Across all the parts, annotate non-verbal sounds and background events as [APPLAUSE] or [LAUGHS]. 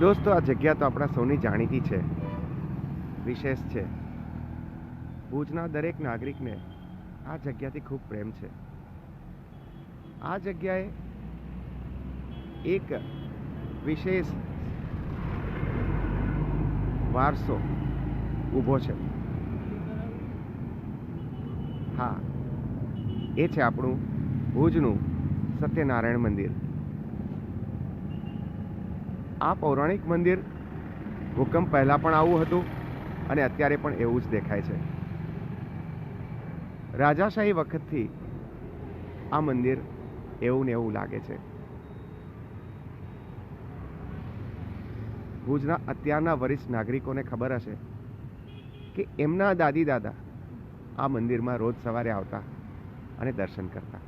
દોસ્તો, આ જગ્યા તો આપણા સૌની જાણીતી છે. વિશેષ છે. ભુજના દરેક નાગરિકને આ જગ્યાથી ખૂબ પ્રેમ છે. આ જગ્યાએ એક વિશેષ વારસો ઊભો છે. હા, એ છે આપણું ભુજનું સત્યનારાયણ મંદિર. આ પૌરાણિક મંદિર ભૂકંપ પહેલાં પણ આવું હતું અને અત્યારે પણ એવું જ દેખાય છે. રાજાશાહી વખતથી આ મંદિર એવું ને એવું લાગે છે. ભુજના અત્યારના વરિષ્ઠ નાગરિકોને ખબર હશે કે એમના દાદી દાદા આ મંદિરમાં રોજ સવારે આવતા અને દર્શન કરતા.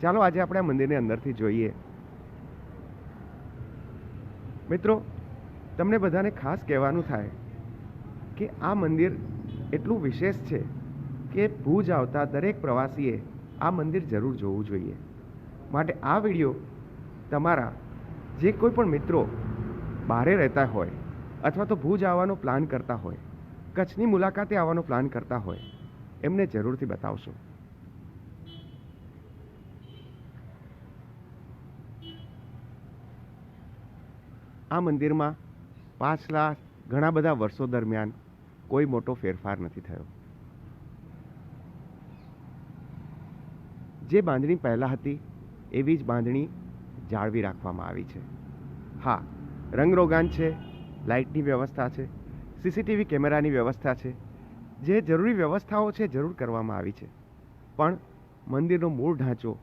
ચાલો આજે આપણે આ મંદિરની અંદરથી જોઈએ. મિત્રો, તમને બધાને ખાસ કહેવાનું થાય કે આ મંદિર એટલું વિશેષ છે કે ભુજ આવતા દરેક પ્રવાસીએ આ મંદિર જરૂર જોવું જોઈએ. માટે આ વીડિયો તમારા જે કોઈ પણ મિત્રો બહારે રહેતા હોય અથવા તો ભુજ આવવાનો પ્લાન કરતા હોય, કચ્છની મુલાકાતે આવવાનો પ્લાન કરતા હોય, એમને જરૂરથી બતાવશો. આ મંદિરમાં પાછલા ઘણા બધા વર્ષો દરમિયાન કોઈ મોટો ફેરફાર નથી થયો. જે બાંધણી પહેલાં હતી, એવી જ બાંધણી જાળવી રાખવામાં આવી છે. હા, રંગરોગાન છે, લાઇટની વ્યવસ્થા છે, સીસીટીવી કેમેરાની વ્યવસ્થા છે, જે જરૂરી વ્યવસ્થાઓ છે, જરૂર કરવામાં આવી છે. પણ મંદિરનો મૂળ ઢાંચો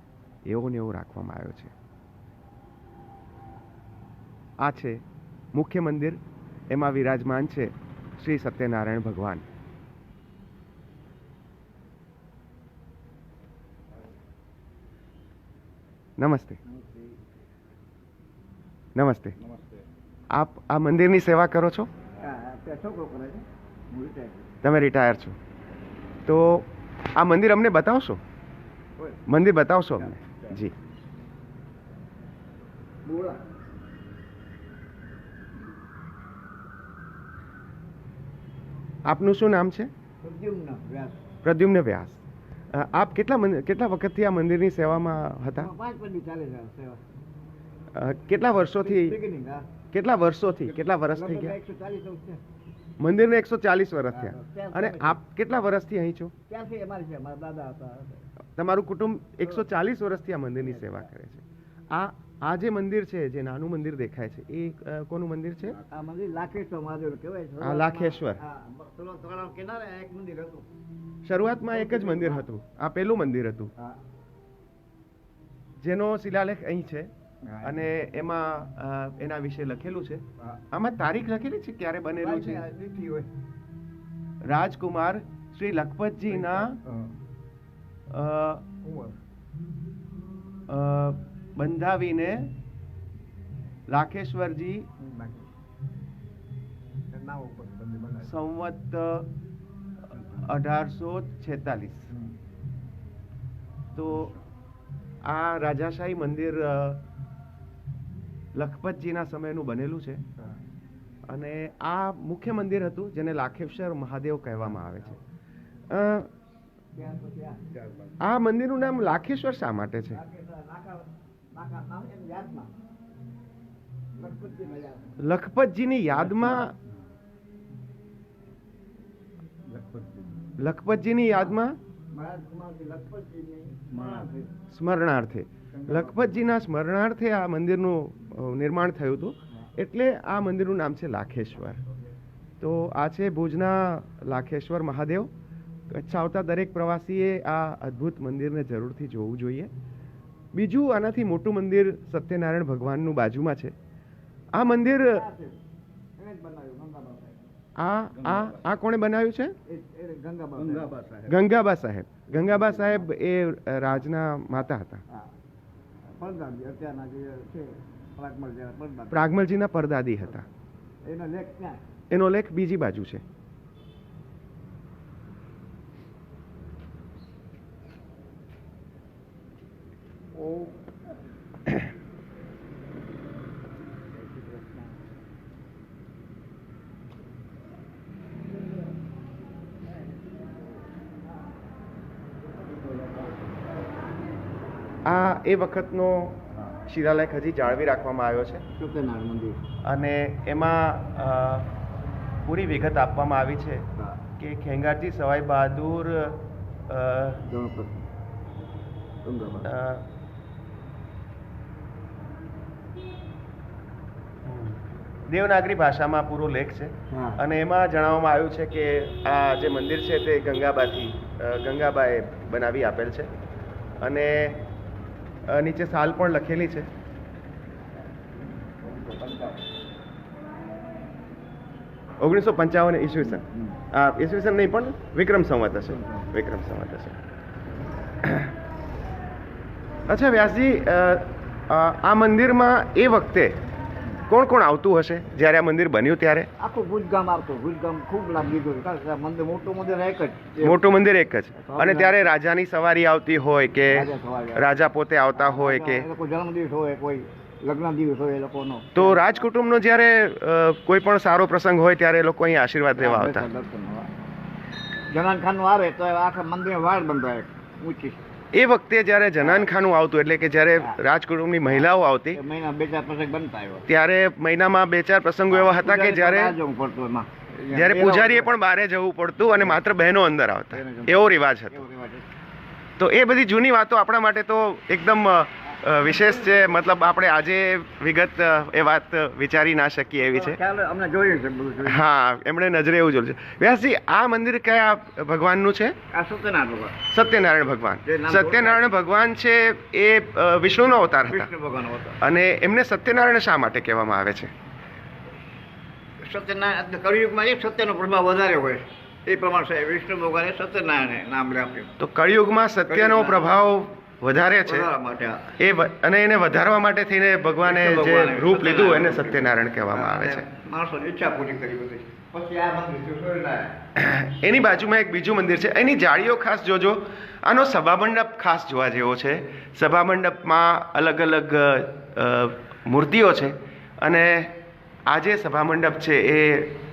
એવો ને એવો રાખવામાં આવ્યો છે. આ છે મુખ્ય મંદિર. એમાં વિરાજમાન છે શ્રી સત્યનારાયણ ભગવાન. નમસ્તે. નમસ્તે. આપ આ મંદિરની સેવા કરો છો? તમે રિટાયર છો. તો આ મંદિર અમને બતાવશો? મંદિર બતાવશો અમને? જી. આપનું શું નામ છે? પ્રદ્યુમ્ન વ્યાસ. આપ કેટલા કેટલા વખતથી આ મંદિરની સેવામાં હતા? કેટલા વર્ષોથી કેટલા વર્ષોથી કેટલા વર્ષ થઈ ગયા? મંદિરને એકસો ચાલીસ વર્ષ થયા. અને આપ કેટલા વર્ષથી અહીં છો? તમારું કુટુંબ એકસો ચાલીસ વર્ષથી આ મંદિરની સેવા કરે છે. આ આ જે મંદિર છે જે નાનું મંદિર દેખાય છે એ કોનું મંદિર છે? આ મંદિર લાખેશ્વર મહાદેવ કહેવાય. છે આ લાખેશ્વર. કિનારે એક મંદિર હતું. શરૂઆતમાં એક જ મંદિર હતું. આ પહેલું મંદિર હતું. જેનો શિલાલેખ અહીં છે અને એમાં એના વિશે લખેલું છે. આમાં તારીખ લખેલી છે? ક્યારે બનેલું છે? રાજકુમાર શ્રી લખપતજીના. અ, બંધાવીને બનાવે સંવત અઢારસો છેતાલીસ. તો આ રાજાશાહી મંદિર લખપતજીના સમયનું બનેલું છે. અને આ મુખ્ય મંદિર હતું જેને લાખેશ્વર મહાદેવ કહેવામાં આવે છે. આ મંદિરનું નામ લાખેશ્વર શા માટે છે? લખપતજીની યાદમાં? લખપતજીની યાદમાં? સ્મરણાર્થે. લખપતજીના સ્મરણાર્થે આ મંદિરનું નિર્માણ થયું હતું. એટલે આ મંદિરનું નામ છે લાખેશ્વર. તો આ છે ભુજના લાખેશ્વર મહાદેવ. કચ્છ આવતા દરેક પ્રવાસીએ આ અદ્ભુત મંદિરને જરૂરથી જોવું જોઈએ. બીજું આનાથી મોટું મંદિર સત્યનારાયણ ભગવાનનું બાજુમાં છે. આ મંદિર આ આ આ કોણે બનાવ્યું છે? ગંગાબા સાહેબ. ગંગાબા સાહેબ. એ રાજના માતા હતા. પ્રાગમલજીના પરદાદી. હતા. એનો લેખ એનો લેખ બીજી બાજુ છે. આ એ વખતનો શિલાલેખ હજી જાળવી રાખવામાં આવ્યો છે. અને એમાં પૂરી વિગત આપવામાં આવી છે કે ખેંગારજી સવાઈ બહાદુર દેવનાગરી ભાષામાં પૂરો લેખ છે. અને એમાં જણાવવામાં આવ્યું છે કે આ જે મંદિર છે તે ગંગાબાથી ગંગાબાએ બનાવી આપેલ છે. અને નીચે સાલ પણ લખેલી છે. ઓગણીસો પંચાવન ઈસવીસન. આ ઈસવીસન નહીં પણ વિક્રમ સંવત હશે. વિક્રમ સંવત હશે. અચ્છા વ્યાસજી આ મંદિરમાં એ વખતે કોણ કોણ આવતું હશે જ્યારે આ મંદિર બન્યું ત્યારે? આખું ભુજગામ આવતું. ભુજગામ ખૂબ લાગી આ મંદિર મોટું મંદિર એક જ. મોટું મંદિર એક જ. અને ત્યારે રાજાની સવારી આવતી હોય કે રાજા પોતે આવતા હોય કે? જન્મદિવસ હોય કોઈ લગ્ન દિવસ હોય એ લોકોનો. તો રાજકુટુંબનો જ્યારે કોઈ પણ સારો પ્રસંગ હોય ત્યારે એ લોકો અહીં આશીર્વાદ લેવા આવતા. જનાન ખાનનું આવે તો આખા મંદિર વાળ બંધાય ઊંચી. એ વખતે જ્યારે જનાન ખાનું આવતું એટલે કે જ્યારે રાજકુટુંબની મહિલાઓ આવતી એ મહિના બે ચાર પ્રસંગ બનતા આવ્યો ત્યારે મહિનામાં બે ચાર પ્રસંગો એવા હતા કે જ્યારે જ્યારે પૂજારીએ પણ બહારે જવું પડતું અને માત્ર બહેનો અંદર આવતા. એવો રિવાજ હતો. તો એ બધી જૂની વાતો આપણા માટે તો એકદમ વિશેષ છે મતલબ આપણે આજે વિગત એ વાત વિચારી ના શકીએ એવી છે. હા એમણે નજરે એવું જોયું છે. વ્યાસજી આ મંદિર કયા ભગવાનનું છે? સત્યનારાયણ ભગવાન. સત્યનારાયણ ભગવાન. છે એ વિષ્ણુનો અવતાર હતા. અને એમને સત્યનારાયણ શા માટે કહેવામાં આવે છે? સત્યનારાયણ કળિયુગમાં સત્યનો પ્રભાવ વધારે હોય. એ પ્રમાણે વિષ્ણુ ભગવાને સત્યનારાયણ નામ લે આપ્યું. તો કળિયુગમાં સત્યનો પ્રભાવ વધારે છે. એ અને એને વધારવા માટે થઈને ભગવાને જે રૂપ લીધું એને સત્યનારાયણ. કહેવામાં આવે છે. [CLEARS THROAT] એની બાજુમાં એક બીજું મંદિર છે. એની જાળીઓ ખાસ જોજો. આનો સભામંડપ ખાસ જોવા જેવો છે. સભામંડપમાં અલગ અલગ મૂર્તિઓ છે. અને આ જે સભામંડપ છે એ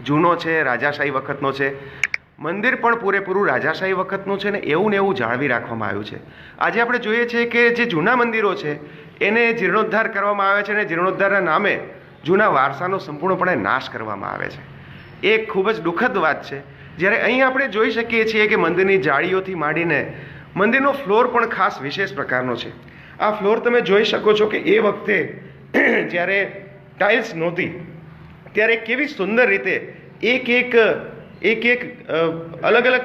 જૂનો છે રાજાશાહી વખતનો છે. મંદિર પણ પૂરેપૂરું રાજાશાહી વખતનું છે ને એવું ને એવું જાળવી રાખવામાં આવ્યું છે. આજે આપણે જોઈએ છીએ કે જે જૂના મંદિરો છે, એને જીર્ણોદ્ધાર કરવામાં આવે છે અને જીર્ણોદ્ધારના નામે જૂના વારસાનો સંપૂર્ણપણે નાશ કરવામાં આવે છે. એ ખૂબ જ દુઃખદ વાત છે. જ્યારે અહીં આપણે જોઈ શકીએ છીએ કે મંદિરની જાળીઓથી માંડીને મંદિરનો ફ્લોર પણ ખાસ વિશેષ પ્રકારનો છે. આ ફ્લોર તમે જોઈ શકો છો કે એ વખતે [CLEARS THROAT] જ્યારે ટાઇલ્સ નહોતી, ત્યારે કેવી સુંદર રીતે એક એક એક એક અલગ અલગ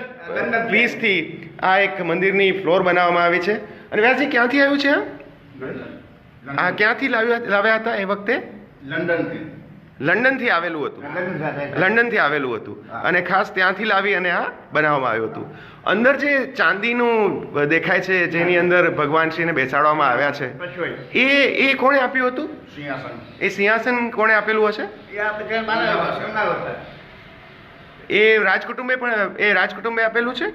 પીસથી આ એક મંદિરની ફ્લોર બનાવવામાં આવી છે. અને વ્યાસજી ક્યાંથી આવ્યું છે આ? ક્યાંથી લાવ્યા લાવ્યા હતા એ વખતે? લંડનથી. લંડનથી આવેલું હતું. લંડનથી આવેલું હતું. અને ખાસ ત્યાંથી લાવી અને આ બનાવવામાં આવ્યું હતું. અંદર જે ચાંદીનું દેખાય છે જેની અંદર ભગવાન શ્રીને બેસાડવામાં આવ્યા છે. એ એ કોણે આપ્યું હતું? સિંહાસન. એ સિંહાસન કોણે આપેલું હશે? એ રાજકુટુંબે પણ એ રાજકુટુંબે આપેલું છે?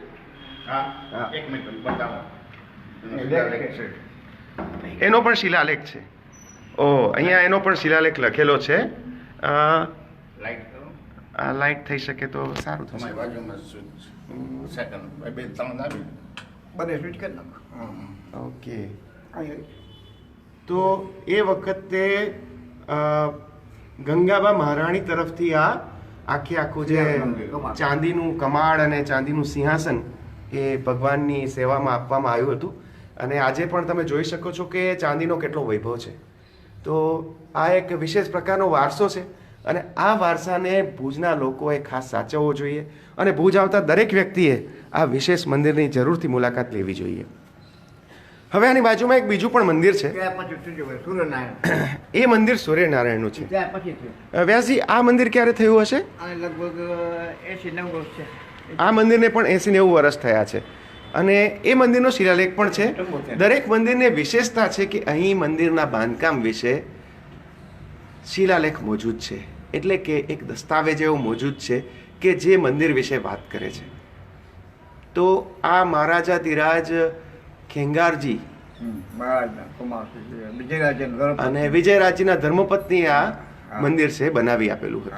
હા એક મિનિટ બતાવો. એનો પણ શિલાલેખ છે. ઓ અહીંયા એનો પણ શિલાલેખ લખેલો છે. લાઇટ આ લાઈટ થઈ શકે તો સારું થશે. તમારી બાજુમાં સ્વિચ સેકન્ડ બે ત્રણ આવી બને સ્વિચ કરી નાખો. ઓકે તો એ વખતે ગંગાબા મહારાણી તરફથી આ આખે આખું જે ચાંદીનું કમાડ અને ચાંદીનું સિંહાસન એ ભગવાનની સેવામાં આપવામાં આવ્યું હતું. અને આજે પણ તમે જોઈ શકો છો કે ચાંદીનો કેટલો વૈભવ છે. તો આ એક વિશેષ પ્રકારનો વારસો છે અને આ વારસાને ભુજના લોકોએ ખાસ સાચવવો જોઈએ અને ભુજ આવતા દરેક વ્યક્તિએ આ વિશેષ મંદિરની જરૂરથી મુલાકાત લેવી જોઈએ. હવે આની બાજુમાં એક બીજું પણ મંદિર છે. [CLEARS THROAT] એ મંદિર સૂર્યનારાયણનું છે. વ્યાસજી આ મંદિર ક્યારે થયું હશે? લગભગ એસી નેવું વર્ષ છે. આ મંદિરને પણ એસી નેવું વર્ષ થયા છે. અને એ મંદિરનો શિલાલેખ પણ છે. દરેક મંદિરને વિશેષતા છે કે અહીં મંદિરના બાંધકામ વિશે શિલાલેખ મોજૂદ છે. એટલે કે એક દસ્તાવેજ એવો મોજૂદ છે કે જે મંદિર વિશે વાત કરે છે. તો આ મહારાજા ધીરાજ ખેંગારજી. અને વિજયરાજજીના ધર્મપત્ની આ મંદિર છે બનાવી આપેલું હતું.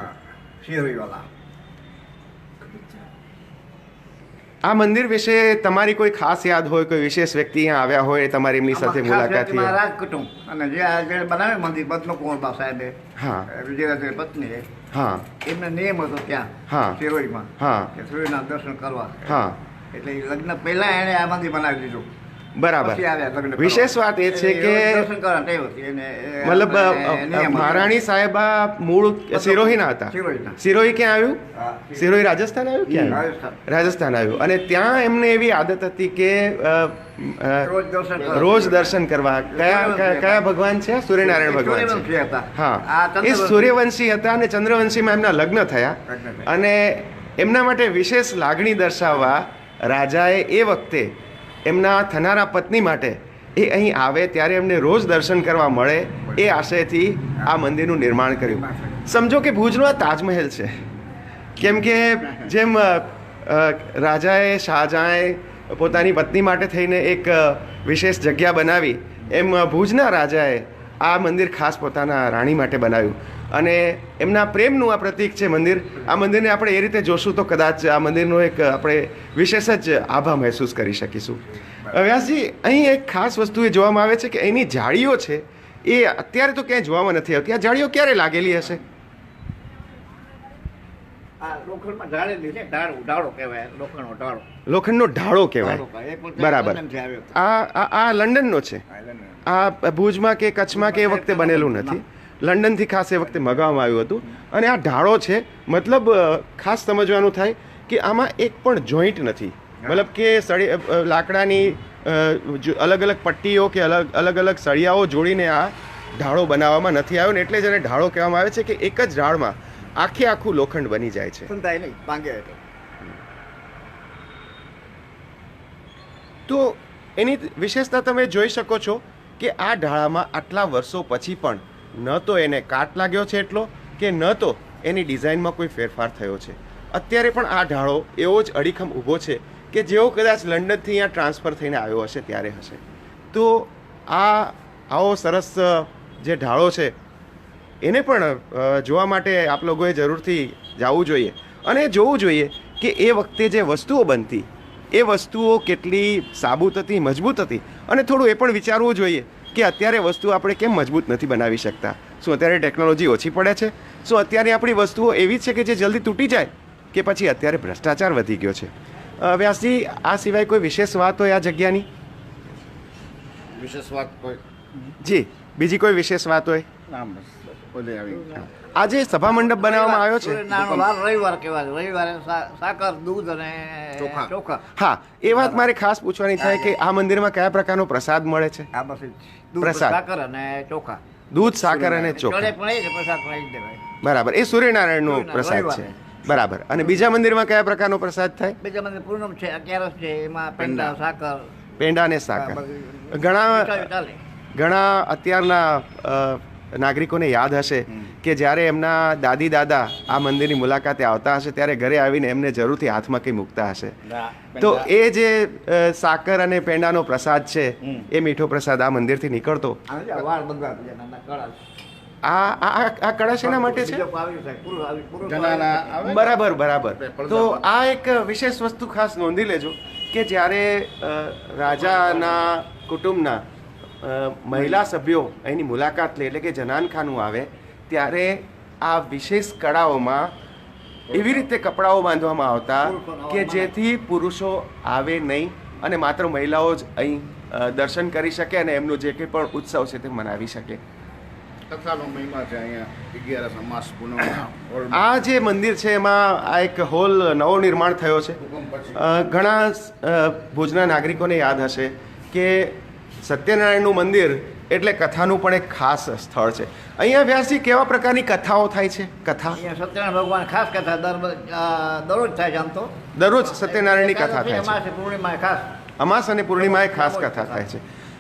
આ મંદિર વિશે તમારી કોઈ ખાસ યાદ હોય કોઈ વિશેષ વ્યક્તિ અહીંયા આવ્યા હોય તમારી એમની સાથે મુલાકાત થઈ કુટુંબ અને જે આ જે બનાવે મંદિર પદ્મકુમાર સાહેબે હા. વિજયરાજની પત્ની હા. એમને નિયમ હતો ત્યાં હા. શિરોઈમાં હા. કે સૂર્યના દર્શન કરવા. હા. એટલે લગ્ન પહેલા એણે આ મંદિર બનાવી દીધું. બરાબર. વિશેષ વાત એ છે કે મતલબ મહારાણી સાહેબા મૂળ સિરોહીના હતા. સિરોહી ક્યાં આવ્યું? સિરોહી. રાજસ્થાન આવ્યું ક્યાં રાજસ્થાન. આવ્યું. અને ત્યાં એમને એવી આદત હતી કે રોજ દર્શન કરવા. કયા- કયા ભગવાન. છે? સૂર્યનારાયણ ભગવાન છે. હા. એ સૂર્યવંશી હતા અને ચંદ્રવંશીમાં એમના લગ્ન થયા. અને એમના માટે વિશેષ લાગણી દર્શાવવા રાજાએ એ વખતે એમના થનારા પત્ની માટે એ અહીં આવે ત્યારે એમને રોજ દર્શન કરવા મળે એ આશયથી આ મંદિરનું નિર્માણ કર્યું. સમજો કે ભુજનો આ તાજમહેલ છે. કેમ કે જેમ રાજાએ, શાહજહાંએ પોતાની પત્ની માટે થઈને એક વિશેષ જગ્યા બનાવી, એમ ભુજના રાજાએ આ મંદિર ખાસ પોતાના રાણી માટે બનાવ્યું. અને એમના પ્રેમનું આ પ્રતીક છે મંદિર. આ મંદિરને આપણે એ રીતે જોશું તો કદાચ આ મંદિરનો એક આપણે વિશેષ જ આભા મહેસૂસ કરી શકીશું. વ્યાસજી અહીં એક ખાસ વસ્તુ એ જોવામાં આવે છે કે એની જાળીઓ છે એ અત્યારે તો ક્યાંય જોવામાં નથી આવતી. આ જાળીઓ ક્યારે લાગેલી હશે? લોખંડનો ઢાળો. કહેવાય. બરાબર. આ આ લંડનનો છે. આ ભુજમાં કે કચ્છમાં કે એ વખતે બનેલું નથી. લંડનથી ખાસ એ વખતે મગાવવામાં આવ્યું હતું. અને આ ઢાળો છે મતલબ ખાસ સમજવાનું થાય કે આમાં એક પણ જોઈન્ટ નથી. મતલબ કે સળી લાકડાની અલગ અલગ પટ્ટીઓ કે અલગ અલગ અલગ સળિયાઓ જોડીને આ ઢાળો બનાવવામાં નથી આવ્યો ને એટલે જ એને ઢાળો કહેવામાં આવે છે કે એક જ ઢાળમાં આખે આખું લોખંડ બની જાય છે. તો એની વિશેષતા તમે જોઈ શકો છો કે આ ઢાળામાં આટલા વર્ષો પછી પણ ન તો એને કાટ લાગ્યો છે એટલો કે ન તો એની ડિઝાઇનમાં કોઈ ફેરફાર થયો છે. અત્યારે પણ આ ઢાળો એવો જ અડીખમ ઊભો છે કે જેવો કદાચ લંડનથી અહીંયા ટ્રાન્સફર થઈને આવ્યો હશે ત્યારે હશે. તો આ આવો સરસ જે ઢાળો છે, એને પણ જોવા માટે આપ લોકોએ જરૂરથી જવું જોઈએ. અને જોવું જોઈએ કે એ વખતે જે વસ્તુઓ બનતી, એ વસ્તુઓ કેટલી સાબુત હતી, મજબૂત હતી. અને થોડું એ પણ વિચારવું જોઈએ કે અત્યારે વસ્તુ આપણે કેમ મજબૂત નથી બનાવી શકતા? શું અત્યારે ટેકનોલોજી ઓછી પડે છે? શું અત્યારે આપણી વસ્તુઓ એવી છે કે જે જલ્દી તૂટી જાય? કે પછી અત્યારે ભ્રષ્ટાચાર વધી ગયો છે? વ્યાસજી આ સિવાય કોઈ વિશેષ વાત હોય આ જગ્યાની? વિશેષ વાત કોઈ? જી બીજી કોઈ વિશેષ વાત હોય? ના બસ આવી. આ જે સભા મંડપ બનાવવામાં આવ્યો છે. રવિવાર કહેવાય. રવિવારે સાકર દૂધ અને ચોખા. ચોખા. હા એ વાત મારે ખાસ પૂછવાની થાય કે આ મંદિરમાં કયા પ્રકારનો પ્રસાદ મળે છે? આ બસ દૂધ પ્રસાદ. સાકર અને ચોખા. દૂધ સાકર અને ચડે ચોખા. પણ એ પ્રસાદ પણ એ જ દેવાય. બરાબર. એ સૂર્યનારાયણનો પ્રસાદ છે. બરાબર. અને બીજા મંદિરમાં કયા પ્રકારનો પ્રસાદ થાય? બીજા મંદિર પૂનમ છે અગિયારસ છે એમાં પેંડા. સાકર. પેંડા અને સાકર. ઘણા ઘણા અત્યારના નાગરિકોને યાદ હશે કે જ્યારે એમના દાદી દાદા આ મંદિરની મુલાકાતે આવતા હશે ત્યારે ઘરે આવીને એમને જરૂરથી હાથમાં કંઈ મૂકતા હશે. તો એ જે સાકર અને પેંડાનો પ્રસાદ છે એ મીઠો પ્રસાદ આ મંદિરથી નીકળતો. આ આ આ- આ કળા માટે છે? બરાબર બરાબર. તો આ એક વિશેષ વસ્તુ ખાસ નોંધી લેજો કે જ્યારે રાજાના કુટુંબના મહિલા સભ્યો અહીંની મુલાકાત લે એટલે કે જનાનખાનું આવે ત્યારે આ વિશેષ કળાઓમાં એવી રીતે કપડાઓ બાંધવામાં આવતા કે જેથી પુરુષો આવે નહીં અને માત્ર મહિલાઓ જ અહીં દર્શન કરી શકે અને એમનો જે કંઈ પણ ઉત્સવ છે તે મનાવી શકે. કથાનો મહિમા છે અહીંયા અગિયારસ અમાસ પૂનમ આ જે મંદિર છે એમાં આ એક હોલ નવો નિર્માણ થયો છે. ઘણા ભુજના નાગરિકોને યાદ હશે કે સત્યનારાયણનું મંદિર એટલે કથાનું પણ એક ખાસ સ્થળ છે. અહીંયા વ્યાસજી કેવા પ્રકારની કથાઓ થાય છે? કથા? સત્યનારાયણ ભગવાન ખાસ કથા દર દરરોજ થાય છે આમ તો. દરરોજ સત્યનારાયણની કથા થાય છે. પૂર્ણિમાએ ખાસ. અમાસ અને પૂર્ણિમાએ ખાસ કથા થાય છે.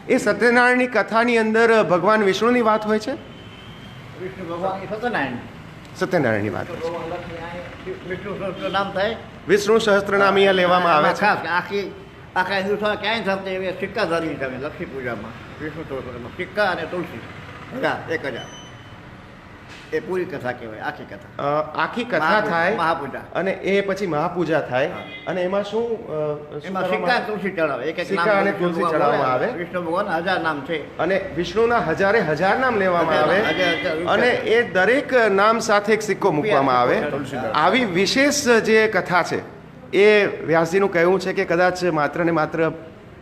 એ સત્યનારાયણની કથાની અંદર ભગવાન વિષ્ણુની વાત હોય છે? વિષ્ણુ ભગવાન સત્યનારાયણ. સત્યનારાયણની વાત હોય છે. વિષ્ણુ સહસ્ત્ર નામ થાય. વિષ્ણુ સહસ્ત્રનામ અહીંયા લેવામાં આવે છે. આખી આખા હિન્દુસ્તાન ક્યાંય થતી એવી સિક્કા ધરી તમે લક્ષ્મી પૂજામાં. વિષ્ણુ સહસ્ત્રમાં સિક્કા અને તુલસી. હજાર એક હજાર. એ પૂરી કથા કહેવાય આખી કથા. આખી કથા થાય મહાપૂજા. અને એ પછી મહાપૂજા થાય. અને એમાં શું એમાં સિક્કા તુલસી ચડાવે. એક એક સિક્કા અને તુલસી ચડાવવામાં આવે. વિષ્ણુ ભગવાન હજાર નામ છે. અને વિષ્ણુના હજારે હજાર નામ લેવામાં આવે. અને એ દરેક નામ સાથે એક સિક્કો મૂકવામાં આવે. આવી વિશેષ જે કથા છે એ વ્યાસજીનું કહેવું છે કે કદાચ માત્ર ને માત્ર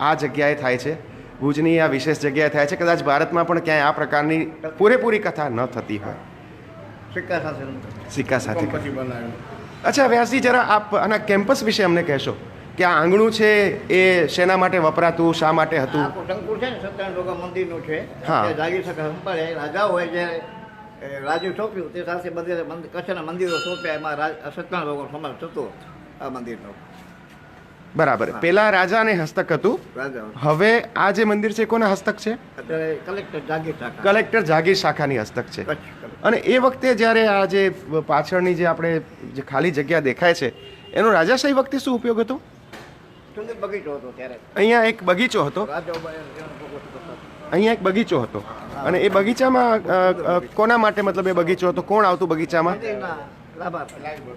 આ જગ્યાએ થાય છે. ભુજની આ વિશેષ જગ્યાએ થાય છે. કદાચ ભારતમાં પણ ક્યાંય આ પ્રકારની પૂરેપૂરી કથા ન થતી હોય. સિક્કા સાથે. સિક્કા સાથે. અચ્છા વ્યાસજી જરા આપ આના કેમ્પસ વિશે અમને કહેશો કે આ આંગણું છે એ શેના માટે વપરાતું શા માટે હતું? શંકુર છે ને સત્યનારાયણ ભગવાન મંદિરનું છે. જાગીર સંભાળે રાજા હોય જે રાજુ સોંપ્યું તે સાથે બધે કચ્છના મંદિરો સોંપ્યા એમાં સત્યનારાયણ ભગવાન સમાવેશ થતો આ મંદિરનો. બરાબર. પેલા રાજાને હસ્તક હતું. હવે આ જે મંદિર છે કોના હસ્તક છે? કલેક્ટર જાગીર શાખા. કલેક્ટર જાગીર શાખાની હસ્તક છે. અને એ વખતે જ્યારે આ જે પાછળની જે આપણે જે ખાલી જગ્યા દેખાય છે એનો રાજાશાહી વખતે શું ઉપયોગ હતો? બગીચો હતો ત્યારે. અહીંયા એક બગીચો હતો. અહીંયા એક બગીચો હતો. અને એ બગીચામાં કોના માટે મતલબ એ બગીચો હતો? કોણ આવતું બગીચામાં.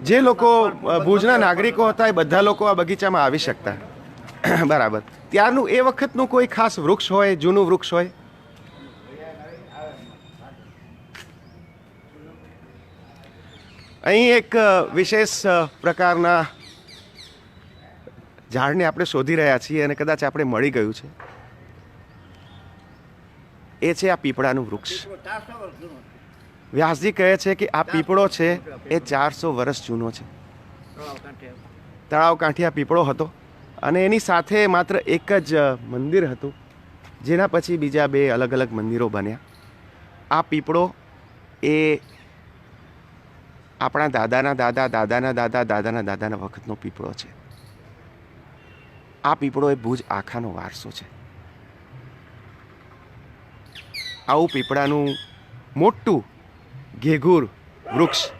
જે લોકો ભુજના નાગરિકો હતા એ બધા લોકો આ બગીચામાં આવી શકતા. [COUGHS] બરાબર. ત્યારનું એ વખતનું કોઈ ખાસ વૃક્ષ હોય, જૂનું વૃક્ષ હોય? અહીં એક વિશેષ પ્રકારના ઝાડને આપણે શોધી રહ્યા છીએ અને કદાચ આપણે મળી ગયું છે. એ છે આ પીપળાનું વૃક્ષ. વ્યાસજી કહે છે કે આ પીપળો છે એ ચારસો વર્ષ જૂનો છે. તળાવ કાંઠે. આ પીપળો હતો. અને એની સાથે માત્ર એક જ મંદિર હતું જેના પછી બીજા બે અલગ અલગ મંદિરો બન્યા. આ પીપળો એ આપણા દાદાના દાદા દાદાના દાદા દાદાના દાદાના વખતનો પીપળો છે. આ પીપળો એ ભુજ આખાનો વારસો છે. આવું પીપળાનું મોટું ઘેઘૂર, વૃક્ષ.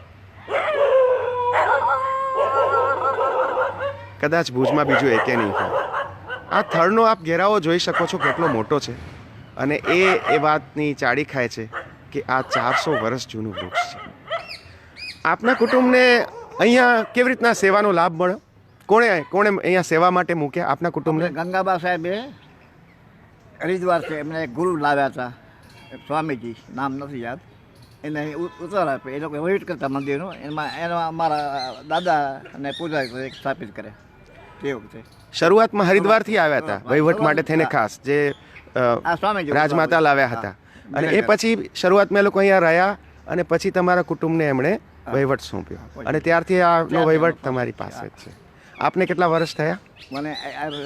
કદાચ ભુજમાં બીજું એકે નહીં હોય. આ થળનો આપ ઘેરાવો જોઈ શકો છો કેટલો મોટો છે. અને એ એ વાતની ચાડી ખાય છે કે આ ચારસો વર્ષ જૂનું વૃક્ષ છે. આપના કુટુંબને અહીંયા કેવી રીતના સેવાનો લાભ મળ્યો? કોણે કોણે અહીંયા સેવા માટે મૂક્યા આપના કુટુંબને? ગંગાબા સાહેબે હરિદ્વાર છે એમને ગુરુ લાવ્યા હતા. સ્વામીજી, નામ નથી યાદ. એને ઉતાર આપે. એ લોકો વહીવટ કરતા મંદિરનો. એમાં એનો અમારા દાદા અને પૂજારી એક સ્થાપિત કરે. તે વખતે શરૂઆતમાં હરિદ્વારથી આવ્યા હતા વહીવટ માટે થઈને ખાસ જે સ્વામીજી રાજમાતા લાવ્યા હતા. અને એ પછી શરૂઆતમાં એ લોકો અહીંયા રહ્યા અને પછી તમારા કુટુંબને એમણે વહીવટ સોંપ્યો. અને ત્યારથી આનો વહીવટ તમારી પાસે જ છે. આપને કેટલા વર્ષ થયા? મને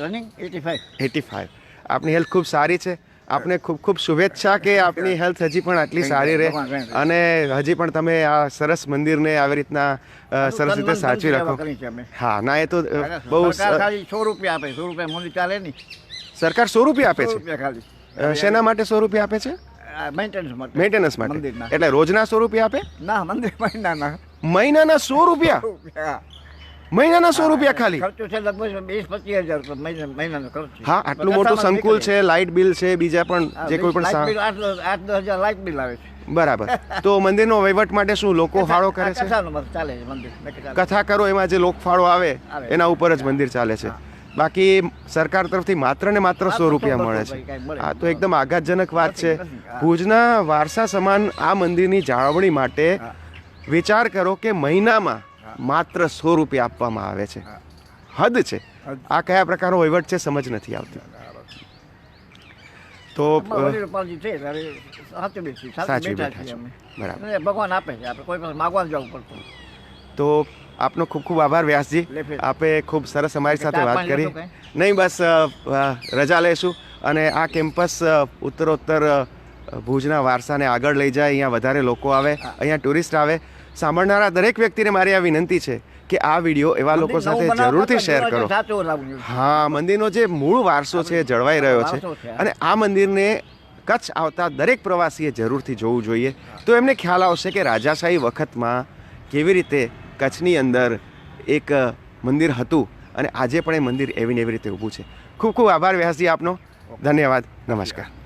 running eighty five eighty five આપની હેલ્થ ખૂબ સારી છે. આપને ખૂબ ખૂબ શુભેચ્છા કે આપની હેલ્થ હજી પણ આટલી સારી રહે. અને હજી પણ તમે આ સરસ મંદિરને આવી રીતના સરસ રીતે સાચવી રાખો. હા ના એ તો બહુ સ- રૂપિયા આપે સો રૂપિયા મંદિર ચાલે નહીં. સરકાર સો રૂપિયા આપે છે? શેના માટે સો રૂપિયા આપે છે? મેન્ટેનન્સ માટે. એટલે રોજના સો રૂપિયા આપે? ના મંદિર મહિનાના. મહિનાના સો રૂપિયા. મહિનાના સો રૂપિયા ખાલી. ખર્ચો છે લગભગ વીસ પચીસ હજાર મહિનાનો ખર્ચ હા આટલું મોટું સંકુલ છે લાઇટ બિલ છે બીજા પણ જે કોઈ પણ આઠ દસ- હજાર લાઇટ બિલ આવે છે. બરાબર. [LAUGHS] તો મંદિરનો વહીવટ માટે શું લોકો ફાળો કરે છે? ચાલે છે મંદિર કથા કરો એમાં જે લોક ફાળો આવે. એના ઉપર જ મંદિર ચાલે છે. બાકી સરકાર તરફથી માત્ર ને માત્ર સો રૂપિયા મળે છે. આ હા તો એકદમ આઘાતજનક વાત છે. ભુજના વારસા સમાન આ મંદિરની જાળવણી માટે વિચાર કરો કે મહિનામાં માત્ર સો રૂપિયા આપવામાં આવે છે. હદ છે. આ કયા પ્રકારનો વહીવટ છે સમજ નથી આવતી. તો સાચી બેઠા છો. બરાબર. ભગવાન આપે છે આપણે કોઈ પાસે માગવા જવું પડતું તો આપનો ખૂબ ખૂબ આભાર વ્યાસજી. આપે ખૂબ સરસ અમારી સાથે વાત કરી. નહીં બસ રજા લઈશું અને આ કેમ્પસ ઉત્તરોત્તર ભુજના વારસાને આગળ લઈ જાય. અહીંયા વધારે લોકો આવે. અહીંયા ટુરિસ્ટ આવે. સાંભળનારા દરેક વ્યક્તિને મારી આ વિનંતી છે કે આ વીડિયો એવા લોકો સાથે જરૂરથી શેર કરો. હા મંદિરનો જે મૂળ વારસો છે એ જળવાઈ રહ્યો છે અને આ મંદિરને કચ્છ આવતા દરેક પ્રવાસીએ જરૂરથી જોવું જોઈએ. તો એમને ખ્યાલ આવશે કે રાજાશાહી વખતમાં કેવી રીતે કચ્છની અંદર એક મંદિર હતું અને આજે પણ એ મંદિર એવી ને એવી રીતે ઊભું છે. ખૂબ ખૂબ આભાર વ્યાસજી આપનો. ધન્યવાદ. નમસ્કાર.